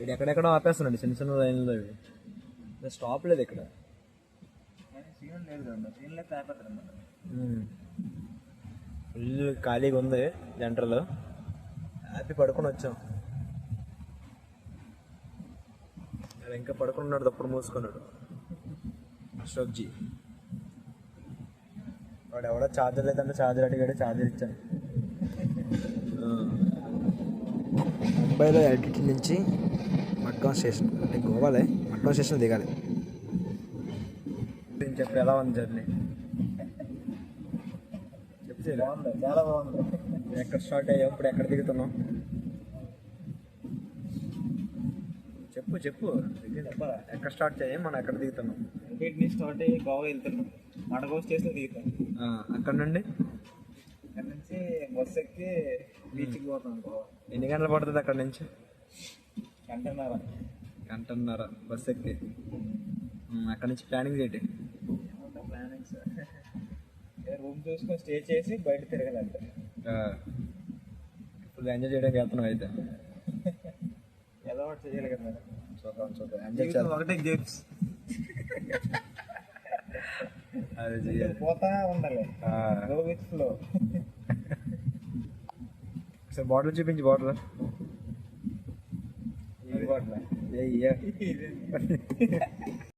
వీడు ఎక్కడెక్కడ ఆపేస్తున్నాడు చిన్న చిన్న లైన్లో ఇవి ఇంకా స్టాప్ లేదు ఇక్కడ. ఫుల్ ఖాళీగా ఉంది జంటర్లో హ్యాపీ పడుకొని వచ్చాం. ఇంకా పడుకుని ఉన్నాడు తప్పుడు మూసుకున్నాడు. అశోక్జీ. వాడు ఎవడో ఛార్జర్ లేదంటే ఛార్జర్ అడిగాడు ఛార్జర్ ఇచ్చాను ముంబైలో ఎల్టీటీ నుంచి మడ్గాన్ స్టేషన్ అంటే గోవాలే మడ్గాన్ స్టేషన్ దిగాలి. నేను చెప్పు ఎలా ఉంది జర్నీ? చెప్పు. బాగుంది చాలా బాగుంది. ఎక్కడ స్టార్ట్ అయ్యావు? ఇప్పుడు ఎక్కడ దిగుతున్నావు? చెప్పు చెప్పు. చెప్పరా ఎక్కడ స్టార్ట్ అయ్యాయి మనం ఎక్కడ దిగుతున్నాం? నుంచి స్టార్ట్ అయ్యి గోవా వెళ్తున్నాం. మడగో స్టేషన్ దిగుతాం. ఆ, అక్కడ నుండి? అక్కడ నుంచి బస్ ఎక్కి బీచ్కి పోతాం గోవా. ఎన్ని గంటలు పడుతుంది అక్కడ నుంచి? గంటన్నర. గంటన్నర బస్ ఎక్కి. అక్కడ నుంచి ప్లానింగ్ చేయండి. ప్లానింగ్స్ రూమ్ చూసుకొని స్టే చేసి బయట తిరగాలంటే. ఇప్పుడు ఎంజాయ్ చేయడానికి వెళ్తున్నాం అయితే. ఎలా ఒకటి చేయాలి కదా. చూద్దాం చూద్దాం. ఎంజాయ్ చేద్దాం. ఒకటే గేమ్స్. అది చేయాలి. పోతా ఉండాలి. ఫ్లో ఒకసారి బాటిల్ చూపించి బాటిల్ ये